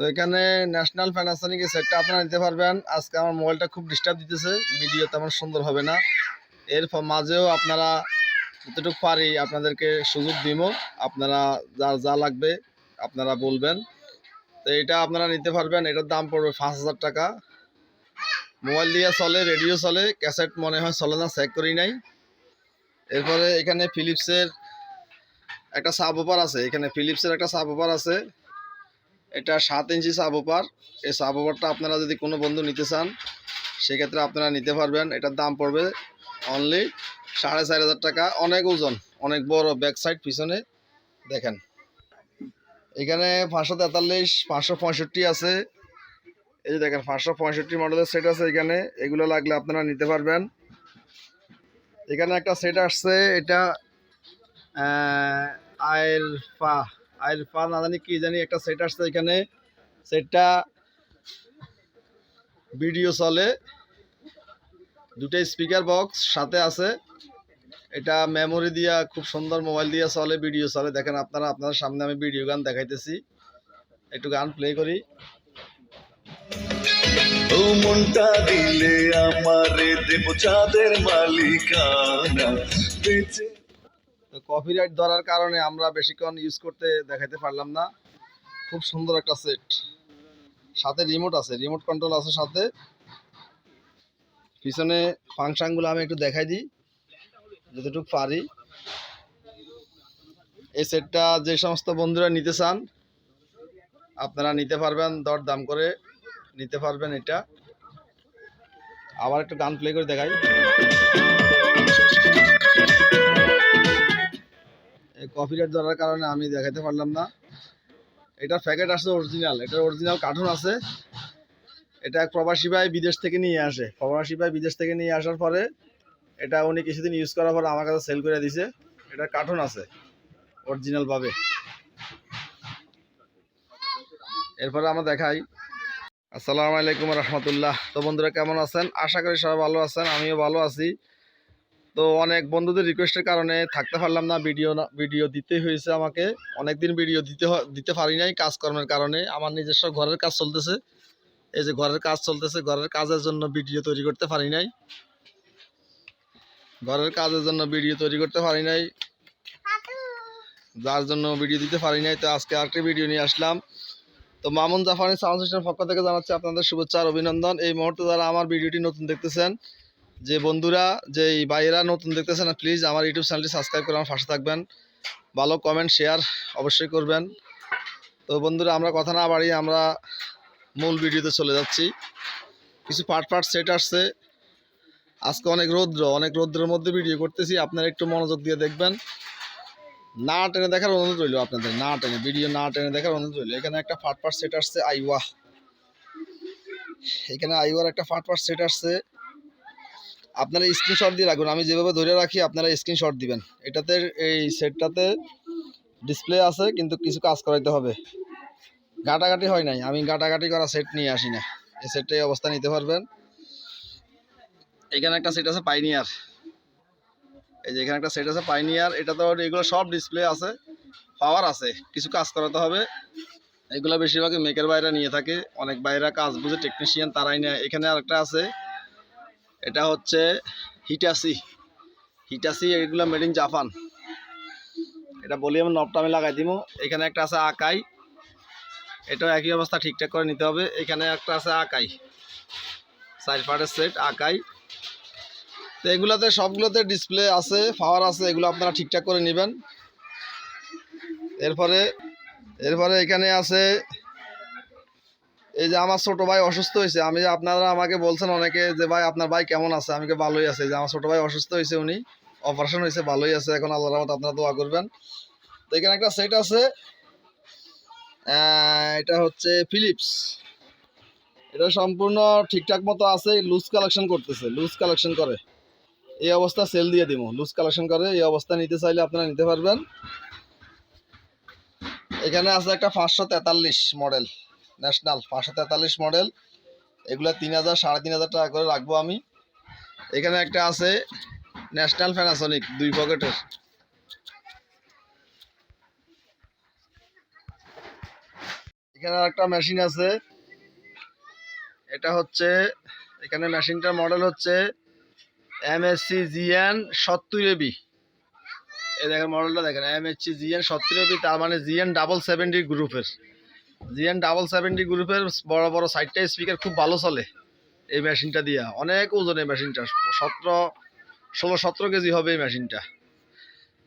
তো এখানে national Panasonic সেটটা আপনারা নিতে পারবেন। আজকে আমার মোবাইলটা খুব ডিস্টার্ব দিতেছে ভিডিও তেমন সুন্দর হবে না। এর মাঝেও আপনারা যতটুকু পারি আপনাদেরকে সুযোগ দিব আপনারা যার যা লাগবে আপনারা বলবেন। তো এটা আপনারা নিতে পারবেন, এটার দাম পড়বে পাঁচ হাজার টাকা। মোবাইল দিয়ে চলে রেডিও চলে ক্যাসেট মনে হয় চলে না চেক করি নাই। এরপরে এখানে ফিলিপসের একটা সাব ওপার আছে, এখানে ফিলিপসের একটা সাব ওপার আছে। এটা সাত ইঞ্চি সাব ওপার এই সাব ওপারটা আপনারা যদি কোনো বন্ধু নিতে চান, সেক্ষেত্রে আপনারা নিতে পারবেন। এটার দাম পড়বে অনলি সাড়ে চার হাজার টাকা। অনেক ওজন, অনেক বড় ব্যাক সাইড পিছনে। দেখেন। এখানে পাঁচশো তেতাল্লিশ, পাঁচশো পঁয়ষট্টি আছে। এই যে দেখেন, পাঁচশো পঁয়ষট্টি মডেলের সেট আছে এখানে। এগুলো লাগলে আপনারা নিতে পারবেন। এখানে একটা সেট আসছে, এটা আয়ের পা আয়ের পা না জানি কি জানি একটা সেট আসছে এখানে। সেটটা ভিডিও চলে। দুটো স্পিকার বক্স সাথে আছে। এটা মেমোরি দিয়া খুব সুন্দর মোবাইল দিয়ে চলে ভিডিও চলে। দেখেন আপনারা আপনার সামনে আমি ভিডিও গান দেখাইতেছি। একটু গান প্লে করি। মনটা দিলে আমারে দেব চাঁদের মালিকানা। কপিরাইট ধরার কারণে আমরা বেশিক্ষণ ইউজ করতে দেখাইতে পারলাম না। খুব সুন্দর একটা সেট সাথে রিমোট আছে রিমোট কন্ট্রোল আছে সাথে। পিছনে ফাংশনগুলো আমি একটু দেখাই দিই, যতটুকু পারি। এই সেটটা যে সমস্ত বন্ধুরা নিতে চান, আপনারা নিতে পারবেন দর দাম করে নিতে পারবেন এটা। আবার একটু গান প্লে করে দেখাই। কপিরাইট ধরার কারণে আমি দেখাতে পারলাম না। এটার প্যাকেট আছে অরিজিনাল এটার অরিজিনাল কার্টুন আছে। এটা এক প্রবাসী ভাই বিদেশ থেকে নিয়ে আসে। প্রবাসী ভাই বিদেশ থেকে নিয়ে আসার পরে এটা উনি কিছুদিন ইউজ করার পরে আমার কাছে সেল করে দিছে। এটা কার্টুন আছে অরিজিনাল ভাবে। এরপরে আমরা দেখাই। আসসালামু আলাইকুম রহমতুল্লাহ। তো বন্ধুরা কেমন আছেন? আশা করি সবাই ভালো আছেন, আমিও ভালো আছি। তো অনেক বন্ধুদের রিকোয়েস্টের কারণে থাকতে পারলাম না ভিডিও না ভিডিও দিতে হয়েছে আমাকে। অনেক দিন ভিডিও দিতে দিতে পারি নাই কাজকর্মের কারণে। আমার নিজস্ব ঘরের কাজ চলতেছে। এই যে ঘরের কাজ চলতেছে, ঘরের কাজের জন্য ভিডিও তৈরি করতে পারি নাই। ঘরের কাজের জন্য ভিডিও তৈরি করতে পারি নাই। যার জন্য ভিডিও দিতে পারি নাই। তো আজকে আরেকটি ভিডিও নিয়ে আসলাম। তো মামুন জাফানি সাউন্ড সিস্টেম পক্ষ থেকে জানাচ্ছি আপনাদের শুভেচ্ছা আর অভিনন্দন। এই মুহূর্তে যারা আমার ভিডিওটি নতুন দেখতেছেন যে বন্ধুরা যে ভাইয়েরা নতুন দেখতেছেন প্লিজ আমার ইউটিউব চ্যানেলটি সাবস্ক্রাইব করে আমার পাশে থাকবেন। ভালো কমেন্ট শেয়ার অবশ্যই করবেন। তো বন্ধুরা, আমরা কথা না বাড়িয়ে আমরা মূল ভিডিওতে চলে যাচ্ছি। কিছু পার্ট পার্ট সেট আসছে। আজকে অনেক রৌদ্র, অনেক রৌদ্রের মধ্যে ভিডিও করতেছি। আপনারা একটু মনোযোগ দিয়ে দেখবেন। না টেনে দেখার অনুরোধ রইল আপনাদের, না টেনে ভিডিও না টেনে দেখার অনুরোধ রইল। এখানে একটা ফাট পার্ট সেট আসছে, আইওয়া। এখানে আইওয়ার একটা ফাট পার্ট সেট আসছে। আপনারা স্ক্রিনশট দিয়ে রাখুন। আমি যেভাবে ধরে রাখি, আপনারা স্ক্রিনশট দিবেন। এটাতে এই সেটটাতে ডিসপ্লে আছে, কিন্তু কিছু কাজ করাইতে হবে। ঘাটাঘাটি হয় নাই। আমি ঘাটাঘাটি করা সেট নিয়ে আসি না। এই সেটটা এই অবস্থা নিতে পারবেন। এখানে একটা সেট আছে পাইনিয়ার এই যে এখানে একটা সেট আছে পাইনিয়ার এটা তো এগুলো সব ডিসপ্লে আছে। পাওয়ার আছে। কিছু কাজ করাতে হবে। এগুলো বেশিরভাগই মেকের বাইরা নিয়ে থাকে। অনেক বাইরা কাজ বুঝে টেকনিশিয়ান তারাই নেয়। এখানে আরেকটা আছে। এটা হচ্ছে হিটাসি হিটাসি এগুলো মেড ইন জাপান এটা বলি আমি নবটা আমি লাগাই দিব এখানে একটা আছে আকাই। এটাও একই অবস্থা, ঠিকঠাক করে নিতে হবে। এখানে একটা আছে আকাই। সাইড পার্টের সেট, আকাই। তো এগুলোতে সবগুলোতে ডিসপ্লে আছে পাওয়ার আছে, এগুলো আপনারা ঠিকঠাক করে নেবেন। এরপরে এরপরে এখানে আছে এই যে আমার ছোট ভাই অসুস্থ হয়েছে, আমি আপনারা আমাকে বলছেন অনেকে যে, ভাই, আপনার ভাই কেমন আছে? আমি কে ভালোই আছে। যে আমার ছোট ভাই অসুস্থ হয়েছে উনি অপারেশন হয়েছে, ভালোই আছে। এখন আল্লাহর রহমত আপনারা দোয়া করবেন। তো এখানে একটা সেট আছে। এটা হচ্ছে ফিলিপস এটা সম্পূর্ণ ঠিকঠাক মতো আছে লুজ কালেকশন করতেছে লুজ কালেকশন করে। এই অবস্থা সেল দিয়ে দিব লুজ কালেকশন করে, এই অবস্থা নিতে চাইলে আপনারা নিতে পারবেন। এখানে আছে একটা পাঁচশো তেতাল্লিশ মডেল ন্যাশনাল পাঁচশো তেতাল্লিশ মডেল। এগুলো তিন হাজার, সাড়ে তিন হাজার টাকা করে রাখব আমি। এখানে একটা আছে ন্যাশনাল প্যানাসনিক দুই পকেটের। এখানে একটা মেশিন আছে। এটা হচ্ছে, এখানে মেশিনটার মডেল হচ্ছে এমএসসি জিএন সত্তর এবি এই দেখেন মডেলটা দেখেন এমএসসি জিএন সত্তর এবি তার মানে জিএন ডাবল সেভেন্টি গ্রুপের জিএন ডাবল সেভেন্টি গ্রুপের বড় বড় সাইডটা স্পিকার খুব ভালো চলে এই মেশিনটা দিয়া। অনেক ওজন এই মেশিনটা, সতেরো, ষোলো, সতেরো কেজি হবে এই মেশিনটা।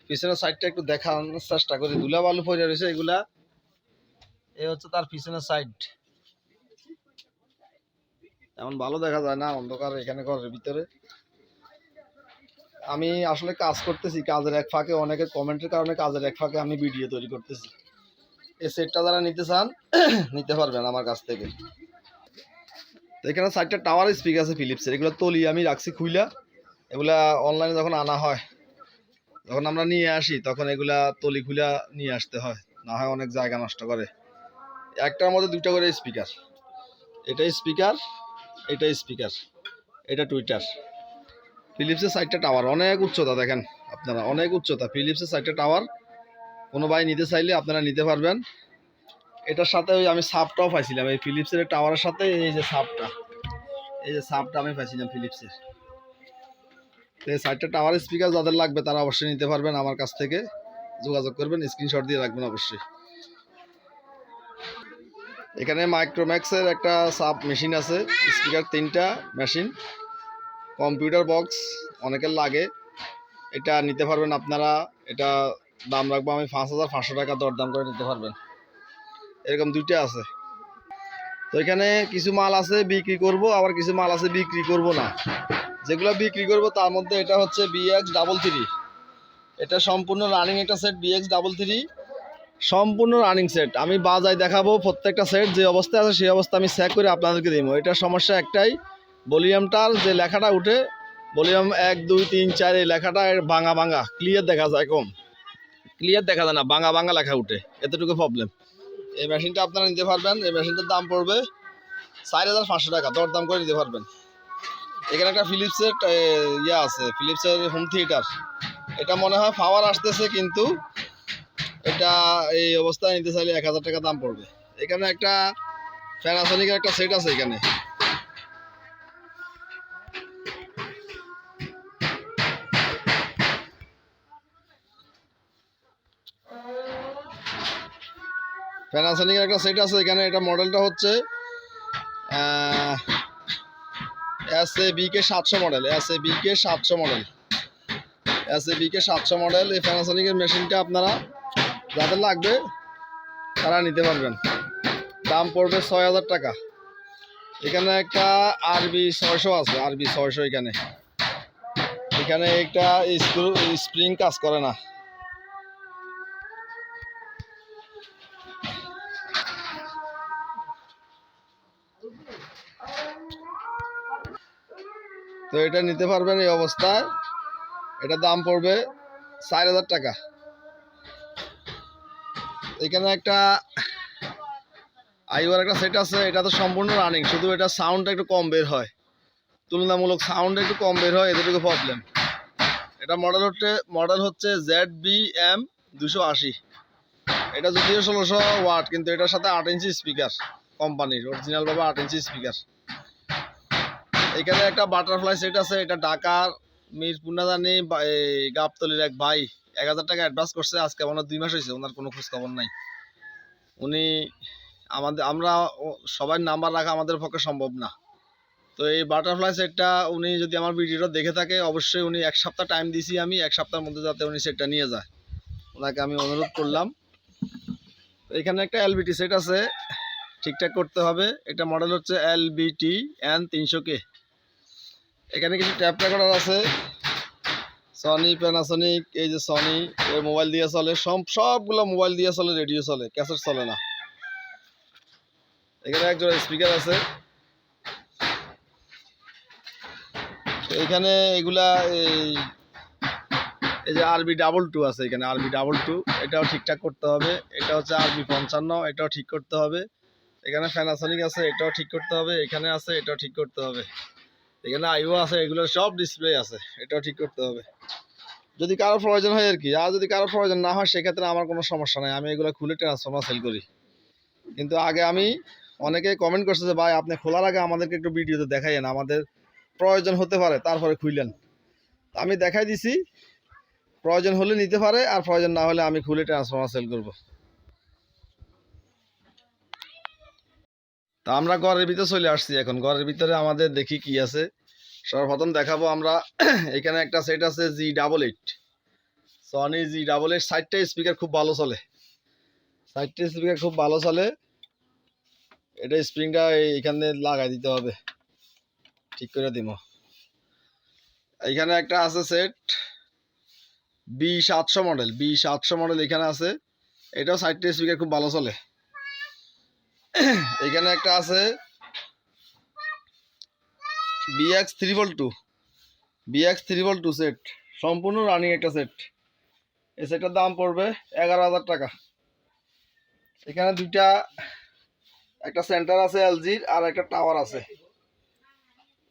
পিছনের সাইডটা একটু দেখানোর চেষ্টা করি। ধুলা বালু পড়ে রয়েছে এগুলা। এই হচ্ছে তার পিছনের সাইড। এমন ভালো দেখা যায় না, অন্ধকার এখানে ঘরের ভিতরে। আমি আসলে কাজ করতেছি, কাজের এক ফাঁকে অনেকের কমেন্টের কারণে কাজের এক ফাঁকে আমি ভিডিও তৈরি করতেছি। এই সেটটা যারা নিতে চান, নিতে পারবেন আমার কাছ থেকে। তো এখানে সাইডটা টাওয়ার স্পিক আছে ফিলিপসের এগুলো তলি, আমি রাখছি খুইলা। এগুলা অনলাইনে যখন আনা হয়, যখন আমরা নিয়ে আসি, তখন এগুলা তলি খুলা নিয়ে আসতে হয়। না হয় অনেক জায়গা নষ্ট করে। একটার মধ্যে দুইটা করে স্পিকার এটা স্পিকার এটা স্পিকার এটা টুইটার ফিলিপসের সাইডটা টাওয়ার অনেক উচ্চতা, দেখেন আপনারা। অনেক উচ্চতা। ফিলিপসের সাইডটা টাওয়ার কোনো ভাই নিতে চাইলে আপনারা নিতে পারবেন। এটার সাথে ওই আমি সাপটাও পাইছিলাম, এই ফিলিপসের টাওয়ারের সাথে এই যে সাপটা। এই যে সাপটা আমি পাইছিলাম ফিলিপসের। তো এই সাইডটা টাওয়ার স্পিকার যাদের লাগবে তারা অবশ্যই নিতে পারবেন আমার কাছ থেকে। যোগাযোগ করবেন স্ক্রিনশট দিয়ে রাখবেন অবশ্যই। এখানে মাইক্রোম্যাক্সের একটা সাব মেশিন আছে স্পিকার তিনটা মেশিন কম্পিউটার বক্স অনেকের লাগে। এটা নিতে পারবেন আপনারা, এটা দাম রাখব, আমি পাঁচ হাজার পাঁচশো টাকা দরদাম করে নিতে পারবেন। এরকম দুইটা আছে। তো এখানে কিছু মাল আছে বিক্রি করব, আবার কিছু মাল আছে বিক্রি করব না। যেগুলো বিক্রি করব, তার মধ্যে এটা হচ্ছে বিএক্স ডাবল থ্রি এটা সম্পূর্ণ রানিং একটা সেট বিএক্স ডাবল থ্রি সম্পূর্ণ রানিং সেট আমি বাজায় দেখাবো প্রত্যেকটা সেট যে অবস্থায় আছে সেই অবস্থা আমি চেক করে আপনাদেরকে দিব। এটা সমস্যা একটাই, ভলিউমটার যে লেখাটা উঠে, ভলিউম এক, দুই, তিন, চার, এই লেখাটা ভাঙা ভাঙা ক্লিয়ার দেখা যায় কম। ক্লিয়ার দেখা যায় না ভাঙা ভাঙা লেখা উঠে, এতটুকু প্রবলেম এই মেশিনটা আপনারা নিতে পারবেন, এই মেশিনটার দাম পড়বে চার হাজার পাঁচশো টাকা দর দাম করে নিতে পারবেন। এখানে একটা ফিলিপসের ইয়ে আছে ফিলিপসের হোম থিয়েটার এটা মনে হয় পাওয়ার আসতেছে কিন্তু এটা এই অবস্থায় নিতে চাইলে এক হাজার টাকা দাম পড়বে। এখানে একটা প্যানাসনিকের একটা সেট আছে এখানে। প্যানাসনিকের একটা সেট আছে, এখানে এটা মডেলটা হচ্ছে এস এ বিকে সাতশো মডেল এস এ বিকে সাতশো মডেল এস এ বিকে সাতশো মডেল এই প্যানাসনিকের মেশিনটা আপনারা যাদের লাগবে, তারা নিতে পারবেন। দাম পড়বে ছয় হাজার টাকা। এখানে একটা আরবি ছয়শো আছে আরবি ছয়শো এখানে। এখানে একটা স্ক্রু স্প্রিং কাজ করে না। তো এটা নিতে পারবেন এই অবস্থায়। এটা দাম পড়বে চার হাজার টাকা। এখানে একটা আইওয়ার একটা সেট আছে, এটা তো সম্পূর্ণ রানিং শুধু এটা সাউন্ডটা একটু কম বের হয়। তুলনামূলক সাউন্ড একটু কম বের হয়, এতটুকু প্রবলেম এটা মডেল হচ্ছে মডেল হচ্ছে জেড বি এম দুশো আশি। এটা যদিও ষোলোশো ওয়াট, কিন্তু এটার সাথে আট ইঞ্চি স্পিকার কোম্পানির অরিজিনালভাবে আট ইঞ্চি স্পিকার এখানে একটা বাটারফ্লাই সেট আছে, এটা ঢাকার মিরপুর না জানি, বা- এই গাবতলির এক ভাই এক হাজার টাকা অ্যাডভান্স করছে, আজকে হয় দুই মাস হয়েছে, ওনার কোনো খোঁজখবর নাই। উনি আমাদের, আমরা সবার নাম্বার রাখা আমাদের পক্ষে সম্ভব না। তো এই বাটারফ্লাই সেটটা উনি যদি আমার ভিডিওটা দেখে থাকে, অবশ্যই উনি এক সপ্তাহ টাইম দিছি আমি, এক সপ্তাহের মধ্যে যাতে উনি সেটটা নিয়ে যায়। ওনাকে আমি অনুরোধ করলাম। এখানে একটা এলবিটি সেট আছে, ঠিকঠাক করতে হবে। এটা মডেল হচ্ছে এলবিটি এন তিনশো কে এখানে কিছু ট্যাপ রেকর্ডার আছে। সনি প্যানাসনিক এই যে সনি এর মোবাইল দিয়ে চলে সব সবগুলো মোবাইল দিয়ে চলে, রেডিও চলে, ক্যাসেট চলে না। এখানে একজন স্পিকার আছে। এখানে এগুলা এই এই যে আরবি ডাবল টু আছে এখানে আরবি ডাবল টু এটাও ঠিকঠাক করতে হবে। এটা হচ্ছে আরবি পঞ্চান্ন, এটাও ঠিক করতে হবে। এখানে প্যানাসনিক আছে, এটাও ঠিক করতে হবে। এখানে আছে, এটাও ঠিক করতে হবে। এখানে আইও আছে, এগুলো সব ডিসপ্লে আছে, এটাও ঠিক করতে হবে। যদি কারও প্রয়োজন হয় আর কি, আর যদি কারও প্রয়োজন না হয়, সেক্ষেত্রে আমার কোনো সমস্যা নাই, আমি এগুলো খুলে ট্রান্সফর্মার সেল করি। কিন্তু আগে আমি অনেকে কমেন্ট করছে যে, ভাই, আপনি খোলার আগে আমাদেরকে একটু ভিডিওতে দেখাইয়েন, আমাদের প্রয়োজন হতে পারে, তারপরে খুললেন আমি দেখাই দিছি, প্রয়োজন হলে নিতে পারে, আর প্রয়োজন না হলে আমি খুলে ট্রান্সফর্মার সেল করব। তা আমরা ঘরের ভিতরে চলে আসছি এখন। ঘরের ভিতরে আমাদের দেখি কি আছে। সর্বপ্রথম দেখাবো আমরা এখানে একটা সেট আছে G double eight Sony G double eight সাইডটা স্পিকার খুব ভালো চলে। সাইডটা স্পিকার খুব ভালো চলে। এটা স্প্রিংটা এইখানে লাগাই দিতে হবে। ঠিক করে দিব। এইখানে একটা আছে সেট বি সাতশো মডেল বি সাতশো মডেল এখানে আছে। এটাও সাইডটা স্পিকার খুব ভালো চলে। এখানে একটা আছে BX three volt two BX three volt two set সম্পূর্ণ রানিং একটা সেট এই সেটটার দাম পড়বে এগারো হাজার টাকা। এখানে দুইটা, একটা সেন্টার আছে এলজির আর একটা টাওয়ার আছে।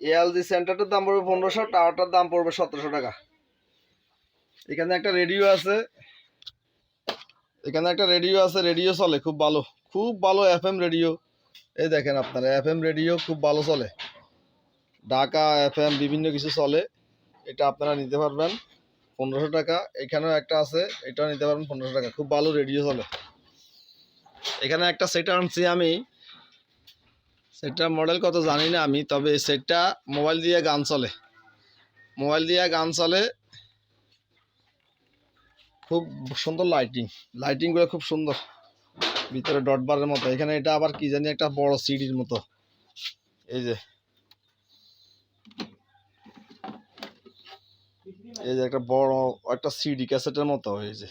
এলজি সেন্টারটার দাম পড়বে পনেরোশো টাওয়ারটার দাম পড়বে সতেরোশো টাকা। এখানে একটা রেডিও আছে। এখানে একটা রেডিও আছে রেডিও চলে, খুব ভালো। খুব ভালো এফএম রেডিও। এই দেখেন আপনারা, এফএম রেডিও খুব ভালো চলে। ঢাকা এফএম বিভিন্ন কিছু চলে, এটা আপনারা নিতে পারবেন পনেরোশো টাকা। এখানেও একটা আছে, এটাও নিতে পারবেন পনেরোশো টাকা। খুব ভালো রেডিও চলে। এখানে একটা সেট আনছি আমি। সেটটার মডেল কত জানি না আমি, তবে সেটটা মোবাইল দিয়ে গান চলে। মোবাইল দিয়ে গান চলে। খুব সুন্দর লাইটিং লাইটিংগুলো খুব সুন্দর। ভিতরে ডট বারের মতো। এখানে এটা আবার কি জানি একটা বড় সিডির মতো। এই যে। এই যে একটা বড় একটা সিডি ক্যাসেটের মতো, এই যে।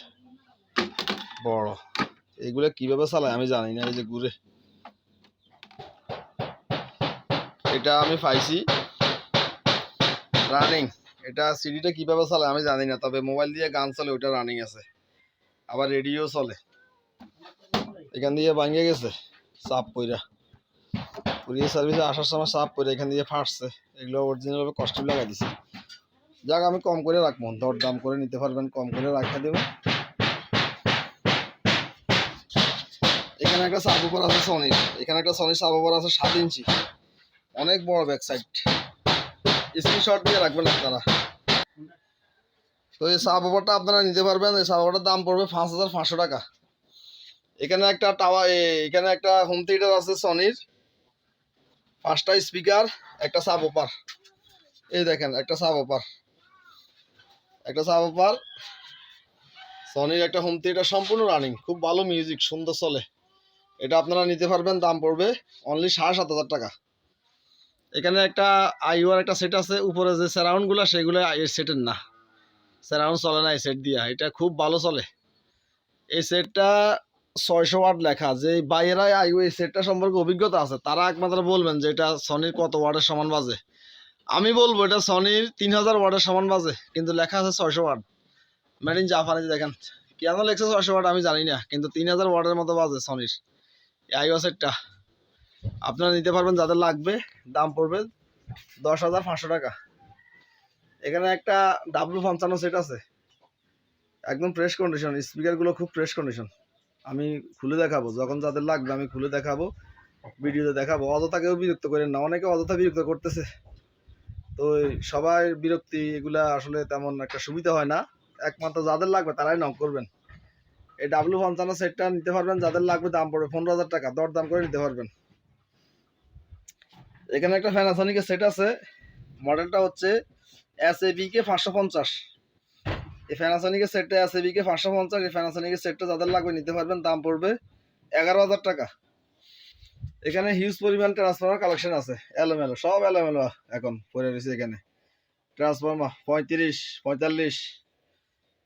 বড়। এগুলো কীভাবে চালায় আমি জানি না, এই যে ঘুরে। এটা আমি পাইছি। রানিং। এটা সিডিটা কীভাবে চলে আমি জানি না, তবে মোবাইল দিয়ে গান চলে ওটা রানিং আছে। আবার রেডিও চলে। এখান দিয়ে ভাঙিয়ে গেছে চাপ পইরা কুরিয়ার সার্ভিসে আসার সময় চাপ পরে এখান দিয়ে ফাটছে। এগুলো অরিজিনালভাবে কস্টিউম লাগাই দিছে। যাক, আমি কম করে রাখব। দর দাম করে নিতে পারবেন, কম করে রাখা দেবো এখানে একটা সাব ওভার আছে সনির এখানে একটা সনির সাব ওভার আছে সাত ইঞ্চি। অনেক বড় ব্যাক সাইড স্ক্রিনশট দিয়ে রাখবেন আপনারা। তো এই সাব ওভারটা আপনারা নিতে পারবেন। এই সাব ওভারটার দাম পড়বে পাঁচ হাজার পাঁচশো টাকা। এখানে একটা টাওয়ার এখানে একটা হোম থিয়েটার আছে সনির পাঁচটা স্পিকার একটা সাব ওপার এই দেখেন, একটা সাব ওপার একটা সাব ওপার সনির একটা হোম থিয়েটার সম্পূর্ণ রানিং খুব ভালো মিউজিক সুন্দর চলে। এটা আপনারা নিতে পারবেন, দাম পড়বে অনলি সাড়ে সাত হাজার টাকা। এখানে একটা আইওয়ার একটা সেট আছে, উপরে যে সারাউন্ডগুলো সেগুলো এর সেটের না। সারাউন্ড চলে না এই সেট দিয়া, এটা খুব ভালো চলে। এই সেটটা ছয়শো ওয়াট লেখা যে বাইরা আইও এই সেটটা সম্পর্কে অভিজ্ঞতা আছে। তারা একমাত্র বলবেন যে এটা সনির কত ওয়াটের সমান বাজে। আমি বলব, এটা সনির তিন হাজার ওয়াটের সমান বাজে, কিন্তু লেখা আছে ছয়শো ওয়াট। মেড ইন জাপানিজ দেখেন, কেন লেখছে ছয়শো ওয়াট আমি জানি না, কিন্তু তিন হাজার ওয়াটের মতো বাজে সনির আইও সেটটা। আপনারা নিতে পারবেন যাদের লাগবে, দাম পড়বে দশ হাজার পাঁচশো টাকা। এখানে একটা ডাব্লু পঞ্চান্ন সেট আছে। একদম ফ্রেশ কন্ডিশন স্পিকারগুলো খুব ফ্রেশ কন্ডিশন আমি খুলে দেখাবো, যখন যাদের লাগবে আমি খুলে দেখাবো, ভিডিওতে দেখাবো। অযথা কেউ বিরক্ত করেন না, অনেকে অযথা বিরক্ত করতেছে। তো সবাই বিরক্তি, এগুলা আসলে তেমন একটা সুবিধা হয় না। একমাত্র যাদের লাগবে তারাই নক করবেন। এই ডাব্লু পঞ্চান্ন সেটটা নিতে পারবেন, যাদের লাগবে দাম পড়বে পনেরো হাজার টাকা দর দাম করে নিতে পারবেন। এখানে একটা ফ্যানাসনিকের সেট আছে। মডেলটা হচ্ছে এস এ বি কে পাঁচশো পঞ্চাশ। এই ফ্যানাসনিকের সেটটা আছে এ বি কে পাঁচশো পঞ্চাশ, এই ফ্যানাসনিকের সেটটা যাদের লাগবে নিতে পারবেন, দাম পড়বে এগারো হাজার টাকা। এখানে হিউজ পরিমাণ ট্রান্সফর্মার কালেকশন আছে, এলোমেলো, সব এলোমেলো এখন পড়ে রয়েছে এখানে। ট্রান্সফর্মার পঁয়ত্রিশ, পঁয়তাল্লিশ,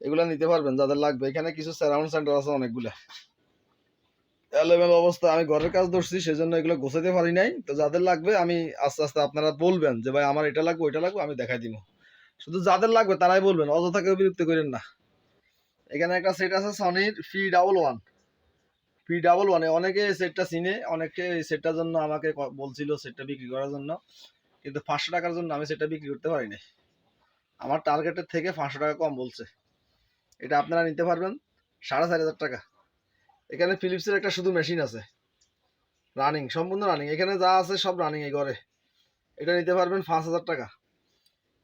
এগুলো নিতে পারবেন যাদের লাগবে। এখানে কিছু সারাউন্ড সেন্টার আছে অনেকগুলো। এলোমেলো অবস্থা, আমি ঘরের কাজ ধরছি, সেজন্য এগুলো গোছাতে পারি নাই। তো যাদের লাগবে, আমি আস্তে আস্তে আপনারা বলবেন যে, ভাই, আমার এটা লাগবে, ওইটা লাগবে, আমি দেখাই দিব। শুধু যাদের লাগবে তারাই বলবেন, অযথা কেউ বিরক্ত করেন না। এখানে একটা সেট আছে সনির F double one F double ওয়ানে অনেকে সেটটা চিনে, অনেকে এই সেটটার জন্য আমাকে বলছিল সেটটা বিক্রি করার জন্য। কিন্তু পাঁচশো টাকার জন্য আমি সেটা বিক্রি করতে পারিনি। আমার টার্গেটের থেকে পাঁচশো টাকা কম বলছে। এটা আপনারা নিতে পারবেন, সাড়ে চার হাজার টাকা। এখানে ফিলিপসের একটা শুধু মেশিন আছে। রানিং সম্পূর্ণ রানিং এখানে যা আছে সব রানিং এই ঘরে। এটা নিতে পারবেন পাঁচ হাজার টাকা।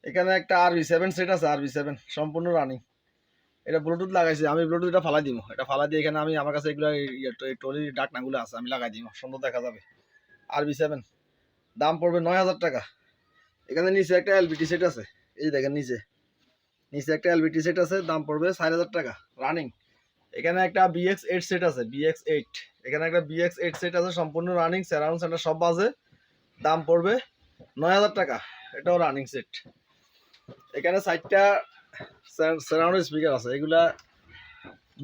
এখানে একটা আরবি সেভেন সেট আছে, আরবি সেভেন সম্পূর্ণ রানিং এটা ব্লুটুথ লাগাইছি, আমি ব্লুটুথ এটা ফালাই দিব এটা ফালাই দিয়ে এখানে আমি আমার কাছে এগুলো টলির ডাকনাগুলো আছে, আমি লাগাই দিব সুন্দর দেখা যাবে। আরবি সেভেন দাম পড়বে নয় হাজার টাকা। এখানে নিচে একটা এলবিটি সেট আছে। এই দেখেন নিচে। নিচে একটা এলবিটি সেট আছে, দাম পড়বে সাড়ে হাজার টাকা রানিং এখানে একটা বিএক্স এইট সেট আছে বিএক্স এইট এখানে একটা বিএক্স এইট সেট আছে, সম্পূর্ণ রানিং স্যারাউন্ড সেন্টার সব বাজে। দাম পড়বে নয় হাজার টাকা, এটাও রানিং সেট এখানে চারটা সারাউন্ড স্পিকার আছে। এগুলা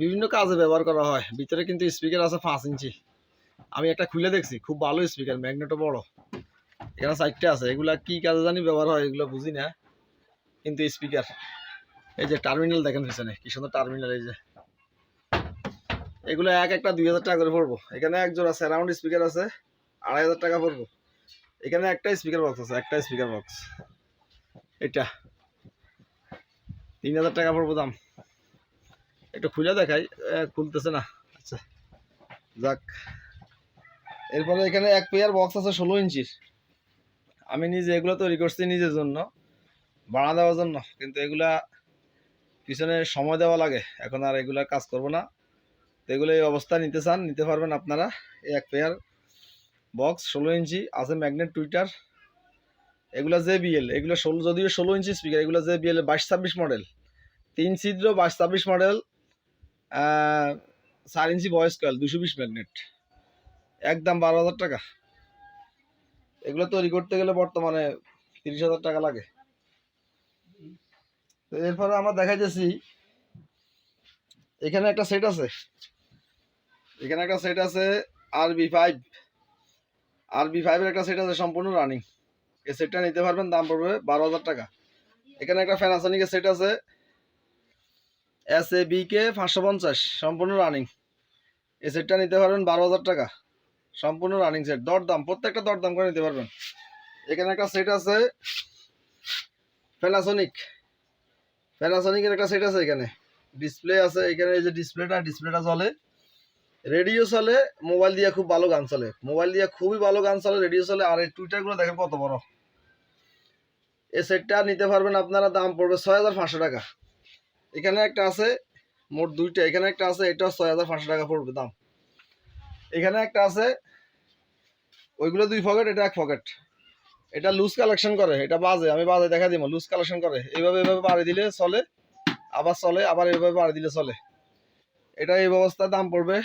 বিভিন্ন কাজে ব্যবহার করা হয়। ভিতরে কিন্তু স্পিকার আছে পাঁচ ইঞ্চি। আমি একটা খুলে দেখছি, খুব ভালো স্পিকার ম্যাগনেটও বড়। এখানে চারটা আছে। এগুলা কি কাজে জানি ব্যবহার হয়, এগুলো বুঝি না। কিন্তু স্পিকার এই যে টার্মিনাল দেখেন পিছনে, কি সুন্দর টার্মিনাল এই যে। এগুলো এক একটা দুই হাজার টাকা করে পড়ব। এখানে এক জোড়া সারাউন্ড স্পিকার আছে, আড়াই হাজার টাকা পড়ব। এখানে একটা স্পিকার বক্স আছে, একটা স্পিকার বক্স এটা। তিন হাজার টাকা পড়ব দাম। একটু খুলে দেখাই খুলতেছে না। আচ্ছা যাক। এরপরে এখানে এক পেয়ার বক্স আছে ষোলো ইঞ্চির। আমি নিজে এগুলো তৈরি করছি নিজের জন্য, ভাড়া দেওয়ার জন্য, কিন্তু এগুলা পিছনে সময় দেওয়া লাগে। এখন আর এগুলা কাজ করব না। তো এগুলো এই অবস্থা নিতে চান, নিতে পারবেন আপনারা। এই এক পেয়ার বক্স ষোলো ইঞ্চি, আছে ম্যাগনেট টুইটার এগুলো জে বিএল এগুলো ষোলো, যদিও ষোলো ইঞ্চি স্পিকার এগুলো জে বিএল বাইশ ছাব্বিশ মডেল তিন ছিদ্র বাইশ ছাব্বিশ মডেল চার ইঞ্চি ভয়েস কয়েল দুশো বিশ ম্যাগনেট। একদম বারো হাজার টাকা। এগুলো তৈরি করতে গেলে বর্তমানে তিরিশ হাজার টাকা লাগে। তো এরপরে আমরা দেখাইতেছি, এখানে একটা সেট আছে। এখানে একটা সেট আছে R B five R B ফাইভের একটা সেট আছে সম্পূর্ণ রানিং এই সেটটা নিতে পারবেন, দাম পড়বে বারো হাজার টাকা। এখানে একটা ফ্যানাসনিকের সেট আছে এস এ বি কে পাঁচশো পঞ্চাশ, সম্পূর্ণ রানিং এ সেটটা নিতে পারবেন বারো হাজার টাকা। সম্পূর্ণ রানিং সেট দর দাম প্রত্যেকটা দর দাম করে নিতে পারবেন। এখানে একটা সেট আছে প্যানাসনিক প্যানাসনিকের একটা সেট আছে এখানে। ডিসপ্লে আছে, এখানে এই যে ডিসপ্লেটা ডিসপ্লেটা চলে। রেডিও চলে মোবাইল দিয়ে খুব ভালো গান চলে। মোবাইল দিয়ে খুবই ভালো গান চলে রেডিও চলে। আর এই টুইটারগুলো দেখেন কত বড়। এই সেটটা নিতে পারবেন আপনারা, দাম পড়বে ছয় হাজার পাঁচশো টাকা। এখানে একটা আছে, মোট দুইটা। এখানে একটা আছে এটা ছয় হাজার পাঁচশো টাকা পড়বে দাম। এখানে একটা আছে, ওইগুলো দুই পকেট, এটা এক পকেট। এটা লুজ কালেকশন করে, এটা বাজে, আমি বাজে দেখা দিব লুজ কালেকশন করে। এইভাবে এইভাবে বাড়ি দিলে চলে, আবার চলে, আবার এইভাবে বাড়ি দিলে চলে। এটা এই ব্যবস্থায় দাম পড়বে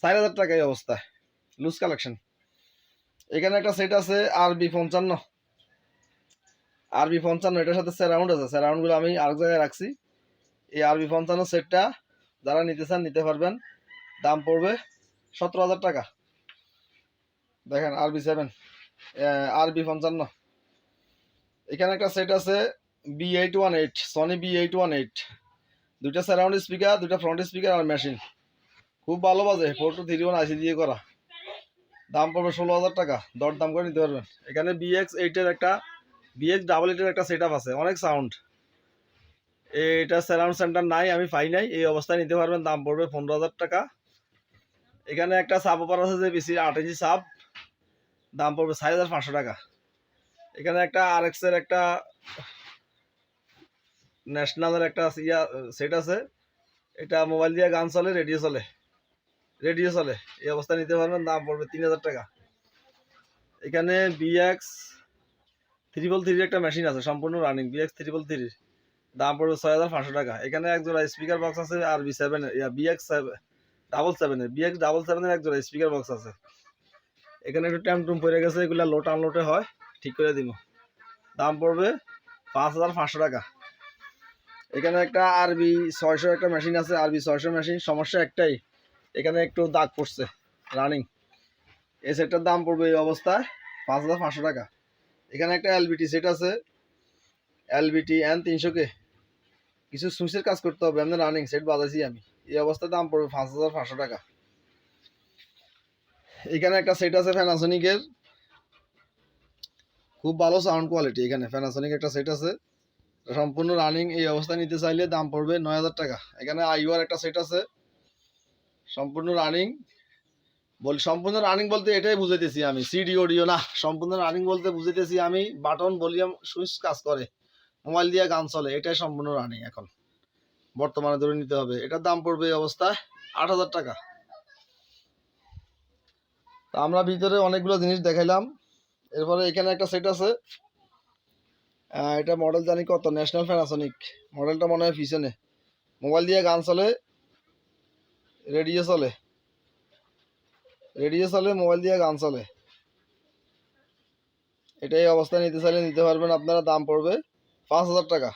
চার হাজার টাকা এই অবস্থায় লুজ কালেকশন এখানে একটা সেট আছে আর বি পঞ্চান্ন। আর বি পঞ্চান্ন, এটার সাথে স্যারাউন্ড আছে। স্যারাউন্ডগুলো আমি আরেক জায়গায় রাখছি। এই আর বি পঞ্চান্ন সেটটা যারা নিতে চান, নিতে পারবেন। দাম পড়বে সতেরো হাজার টাকা। দেখেন R B seven R B পঞ্চান্ন। এখানে একটা সেট আছে B eight one eight Sony B eight one eight দুইটা সারাউন্ড স্পিকার দুইটা ফ্রন্ট স্পিকার আর মেশিন খুব ভালো বাজে four two three one IC দিয়ে করা। দাম পড়বে ষোলো হাজার টাকা দর দাম করে নিতে পারবেন। এখানে বিএক্স এইটের একটা বিএক্স ডাবল এইটের একটা সেট আছে, অনেক সাউন্ড এটা সারাউন্ড সেন্টার নাই, আমি পাই নাই, এই অবস্থায় নিতে পারবেন, দাম পড়বে পনেরো হাজার টাকা। এখানে একটা সাব অপার আছে যে বেশি আট ইঞ্চি সাব দাম পড়বে চার হাজার পাঁচশো টাকা। এখানে একটা আর এর একটা ন্যাশনালের একটা ইয়া সেট আছে। এটা মোবাইল দিয়ে গান চলে রেডিও চলে। রেডিও চলে, এই অবস্থা নিতে পারবেন, দাম পড়বে তিন হাজার টাকা। এখানে বিএক্স ত্রিপল থ্রির একটা মেশিন আছে, সম্পূর্ণ রানিং বিএক্স ত্রিপল থ্রির দাম পড়বে ছয় হাজার পাঁচশো টাকা। এখানে এক জোড়া স্পিকার বক্স আছে আর বি সেভেন বিএক্স ডাবল সেভেনের বিএক্স ডাবল সেভেনের এক জোড়া স্পিকার বক্স আছে। এখানে একটু ট্যাম টুম পড়ে গেছে, এগুলা লোট আনলোটে হয়, ঠিক করে দিব। দাম পড়বে পাঁচ হাজার পাঁচশো টাকা। এখানে একটা আরবি ছয়শো একটা মেশিন আছে আরবি ছয়শো মেশিন সমস্যা একটাই, এখানে একটু দাগ পড়ছে রানিং এই সেটটার দাম পড়বে এই অবস্থায় পাঁচ হাজার পাঁচশো টাকা। এখানে একটা এলবিটি সেট আছে। এলবিটি এন তিনশো কে কিছু সুইচের কাজ করতে হবে, এমনি রানিং সেট বাজাইছি আমি। এই অবস্থায় দাম পড়বে পাঁচ হাজার পাঁচশো টাকা। এখানে একটা সেট আছে প্যানাসোনিকের খুব ভালো সাউন্ড কোয়ালিটি এখানে। প্যানাসোনিক একটা সেট আছে। সম্পূর্ণ রানিং এই অবস্থায় নিতে চাইলে দাম পড়বে নয় হাজার টাকা। এখানে আইওয়ার একটা সেট আছে। সম্পূর্ণ রানিং বল, সম্পূর্ণ রানিং বলতে এটাই বুঝাইতেছি আমি সিডি অডিও না, সম্পূর্ণ রানিং বলতে বুঝাইতেছি আমি বাটন ভলিউম সুইচ কাজ করে মোবাইল দিয়ে গান চলে, এটাই সম্পূর্ণ রানিং এখন। বর্তমানে ধরে নিতে হবে, এটার দাম পড়বে এই অবস্থায় আট হাজার টাকা। তা আমরা ভিতরে অনেকগুলো জিনিস দেখাইলাম, এরপরে এখানে একটা সেট আছে এটা মডেল জানি কত ন্যাশনাল প্যানাসনিক মডেলটা মনে হয় পিছনে। মোবাইল দিয়ে গান চলে রেডিও চলে। রেডিও চলে, মোবাইল দিয়ে গান চলে। এটাই অবস্থা, নিতে চাইলে নিতে পারবেন, আপনারা দাম পড়বে পাঁচ হাজার টাকা।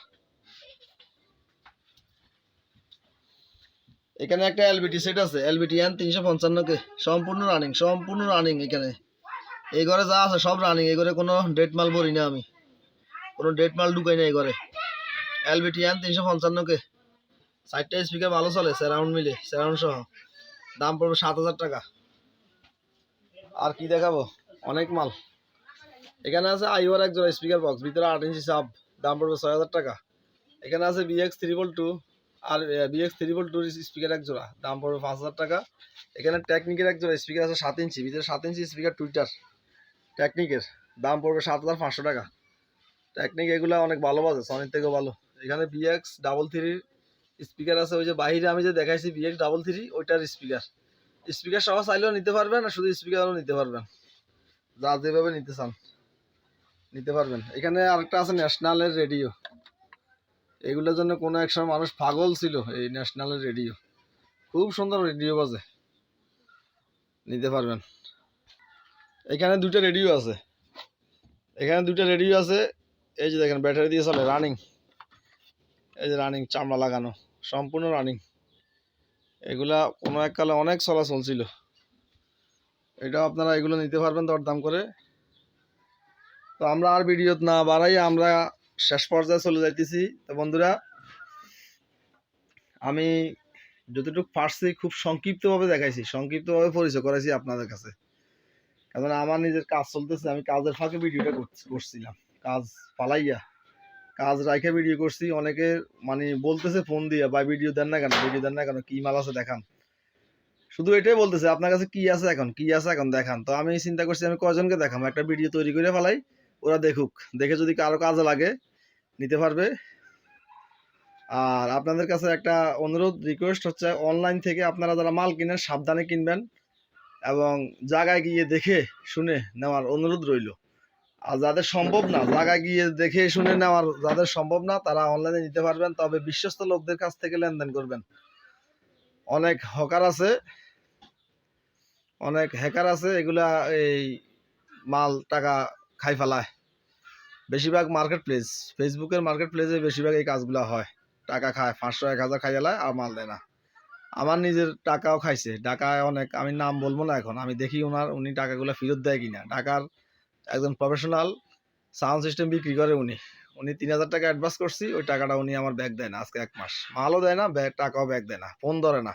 এখানে একটা এলবিটি সেট আছে এলবিটি এন তিনশো পঞ্চান্নকে। সম্পূর্ণ রানিং সম্পূর্ণ রানিং এখানে। এই ঘরে যা আছে সব রানিং এই ঘরে কোনো ডেট মাল ভরি না আমি। কোনো ডেট মাল ঢুকাই না এই ঘরে। এলবিটি এন তিনশো পঞ্চান্নকে। চারটা স্পিকার ভালো চলে স্যারাউন্ড মিলে স্যারাউন্ড সহ। দাম পড়বে সাত হাজার টাকা। আর কি দেখাবো? অনেক মাল। এখানে আছে আইওয়ার এক জোড়া স্পিকার বক্স ভিতরে আট ইঞ্চি সাব দাম পড়বে ছয় হাজার টাকা। এখানে আছে বিএক্স ত্রিপল টু আর বিএক্স ত্রিপল টু স্পিকার এক জোড়া, দাম পড়বে পাঁচ হাজার টাকা। এখানে টেকনিকের এক জোড়া স্পিকার আছে সাত ইঞ্চি, ভিতরে সাত ইঞ্চি স্পিকার টুইটার টেকনিকের দাম পড়বে সাত হাজার পাঁচশো টাকা। টেকনিক এগুলো অনেক ভালো বাজে সনির থেকেও ভালো। এখানে বিএক্স ডাবল থ্রির স্পিকার আছে, ওই যে বাইরে আমি যে দেখাইছি বিএক্স ডাবল থ্রি ওইটার স্পিকার স্পিকার সহ চাইলেও নিতে পারবেন আর শুধু স্পিকারও নিতে পারবেন। যা যেভাবে নিতে চান, নিতে পারবেন। এখানে আরেকটা আছে ন্যাশনালের রেডিও। এগুলোর জন্য কোনো এক সময় মানুষ পাগল ছিল এই ন্যাশনালের রেডিও। খুব সুন্দর রেডিও বাজে। নিতে পারবেন। এখানে দুটো রেডিও আছে। এখানে দুটো রেডিও আছে। এই যে দেখেন, ব্যাটারি দিয়ে চলে, রানিং। এই যে রানিং, চামড়া লাগানো, সম্পূর্ণ রানিং। এগুলা কোনো এক কালে অনেক চলা চলছিল এটা আপনারা এগুলো নিতে পারবেন দরদাম করে। তো আমরা আর ভিডিও না বাড়াই, আমরা শেষ পর্যায়ে চলে যাইতেছি। তো বন্ধুরা, আমি যতটুকু পারছি খুব সংক্ষিপ্তভাবে দেখাইছি, সংক্ষিপ্তভাবে পরিচয় করাইছি আপনাদের কাছে। কারণ আমার নিজের কাজ চলতেছে, আমি কাজের ফাঁকে ভিডিওটা করছি- করছিলাম। কাজ পালাইয়া। কাজ রাখে ভিডিও করছি, অনেকে মানে বলতেছে ফোন দিয়ে বা ভিডিও দেন না কেন? ভিডিও দেন না কেন? কি মাল আছে দেখান। শুধু এটাই বলতেছে, আপনার কাছে কি আছে এখন? কি আছে এখন? দেখান। তো আমি চিন্তা করছি, আমি কয়জনকে দেখাম? একটা ভিডিও তৈরি করে ফেলাই, ওরা দেখুক। দেখে যদি কারও কাজে লাগে, নিতে পারবে। আর আপনাদের কাছে একটা অনুরোধ রিকোয়েস্ট হচ্ছে অনলাইন থেকে আপনারা যারা মাল কিনেন, সাবধানে কিনবেন এবং জায়গায় গিয়ে দেখে, শুনে নেওয়ার অনুরোধ রইল। আর যাদের সম্ভব না জায়গায় গিয়ে দেখে শুনে নেওয়ার যাদের সম্ভব না, তারা অনলাইনে নিতে পারবেন। তবে বিশ্বস্ত লোকদের কাছ থেকে লেনদেন করবেন। অনেক হকার আছে, অনেক হ্যাকার আছে, এগুলা এই মাল, টাকা খাই ফেলায়। বেশিরভাগ মার্কেট প্লেস ফেসবুকের মার্কেট প্লেসে বেশিরভাগ এই কাজগুলো হয়। টাকা খায়, পাঁচশো, এক হাজার খাই ফেলায় আর মাল দেয় না। আমার নিজের টাকাও খাইছে। টাকায় অনেক, আমি নাম বলব না এখন, আমি দেখি ওনার, উনি টাকাগুলো ফেরত দেয় কিনা। টাকার একজন প্রফেশনাল সাউন্ড সিস্টেম বিক্রি করে উনি। উনি তিন হাজার টাকা অ্যাডভান্স করছি, ওই টাকাটা উনি আমার ব্যাগ দেয় না আজকে এক মাস। মালও দেয় না, ব্যাগ টাকাও ব্যাগ দেয় না ফোন ধরে না।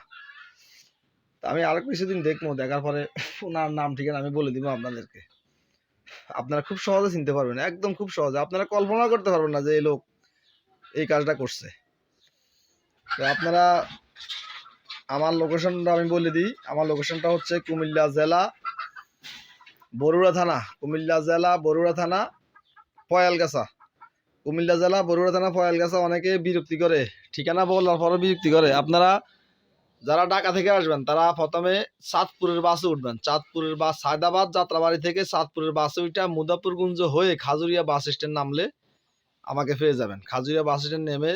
তা আমি আরও কিছুদিন দেখব, দেখার পরে ওনার নাম ঠিকানা আমি বলে দিব আপনাদেরকে। আপনারা খুব সহজে চিনতে পারবেন, একদম খুব সহজে। আপনারা কল্পনা করতে পারবেন না যে এই লোক এই কাজটা করছে। তো আপনারা আমার লোকেশনটা আমি বলে দিই। আমার লোকেশনটা হচ্ছে কুমিল্লা জেলা বরুড়া থানা, কুমিল্লা জেলা বরুড়া থানা, পয়ালগাছা। কুমিল্লা জেলা বরুড়া থানা, পয়ালগাছা অনেকে বিরক্তি করে, ঠিকানা বলার পরে বিরক্তি করে। আপনারা যারা ঢাকা থেকে আসবেন, তারা প্রথমে চাঁদপুরের বাসে উঠবেন। চাঁদপুরের বাস সায়দাবাদ যাত্রাবাড়ি থেকে চাঁদপুরের বাসে উঠা মুদাপুরগুঞ্জ হয়ে খাজুরিয়া বাস স্ট্যান্ড নামলে আমাকে পেয়ে যাবেন। খাজুরিয়া বাস স্ট্যান্ড নেমে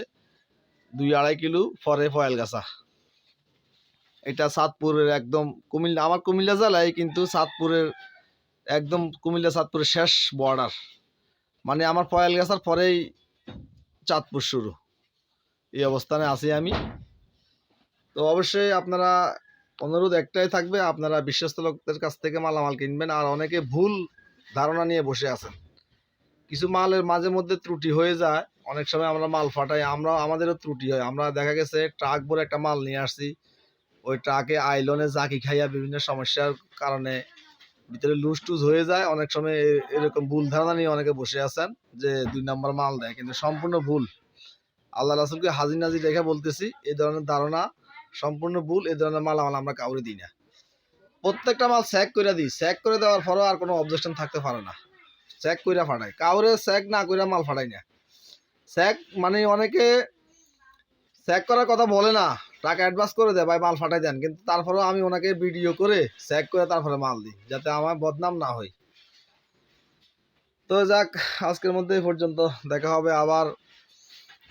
দুই আড়াই কিলো পরে ফয়েলগাছা এটা চাঁদপুরের একদম কুমিল্লা, আমার কুমিল্লা জেলায় কিন্তু চাঁদপুরের একদম কুমিল্লা চাঁদপুরের শেষ বর্ডার মানে আমার ফয়েলগাছার পরেই চাঁদপুর শুরু। এই অবস্থানে আছি আমি। তো অবশ্যই আপনারা অনুরোধ একটাই থাকবে, আপনারা বিশ্বস্ত লোকদের কাছ থেকে মালামাল কিনবেন আর অনেকে ভুল ধারণা নিয়ে বসে আছেন। কিছু মালের মাঝে মধ্যে ত্রুটি হয়ে যায়। অনেক সময় আমরা মাল ফাটাই আমরা আমাদেরও ত্রুটি হয়। আমরা দেখা গেছে ট্রাক ভরে একটা মাল নিয়ে আসছি। ওই ট্রাকে আইলনে জাকি খাইয়া বিভিন্ন সমস্যার কারণে ভিতরে লুজ টুজ হয়ে যায়, অনেক সময় এরকম ভুল ধারণা নিয়ে অনেকে বসে আছেন যে দুই নম্বর মাল দেয়, কিন্তু সম্পূর্ণ ভুল। আল্লাহ রাসুলকে হাজির নাজির রেখে বলতেছি এই ধরনের ধারণা, সম্পূর্ণ ভুল এই ধরনের মালামাল আমরা কাউরে দিই না। প্রত্যেকটা মাল স্যাক করে দিই স্যাক করে দেওয়ার পরও আর কোনো অবজেকশন থাকতে পারে না। স্যাক কইরা ফাটাই, কাউরে স্যাক না কইরা মাল ফাটাই না। স্যাক মানে অনেকে স্যাক করার কথা বলে না টাকা অ্যাডভান্স করে দেয়, ভাই মাল ফাটাই দেন। কিন্তু তারপরেও আমি ওনাকে ভিডিও করে চেক করে তারপরে মাল দিই, যাতে আমার বদনাম না হয়। তো যাক, আজকের মধ্যে পর্যন্ত। দেখা হবে আবার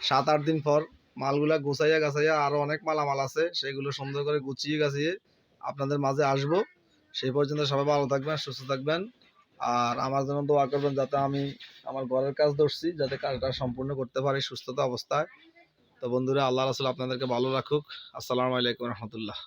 সাত, আট দিন পর। মালগুলা গুছাইয়া গাছাইয়া আরও অনেক মালামাল আছে, সেগুলো সুন্দর করে গুছিয়ে গাছিয়ে আপনাদের মাঝে আসব। সেই পর্যন্ত সবাই ভালো থাকবেন, সুস্থ থাকবেন। আর আমার জন্য দোয়া করবেন যাতে আমি আমার ঘরের কাজ ধরছি, যাতে কাজটা সম্পূর্ণ করতে পারি সুস্থতা অবস্থায়। তো বন্ধুরা আল্লাহ রাসুল আপনাদেরকে ভালো রাখুক। আসসালামু আলাইকুম রহমতুল্লাহ।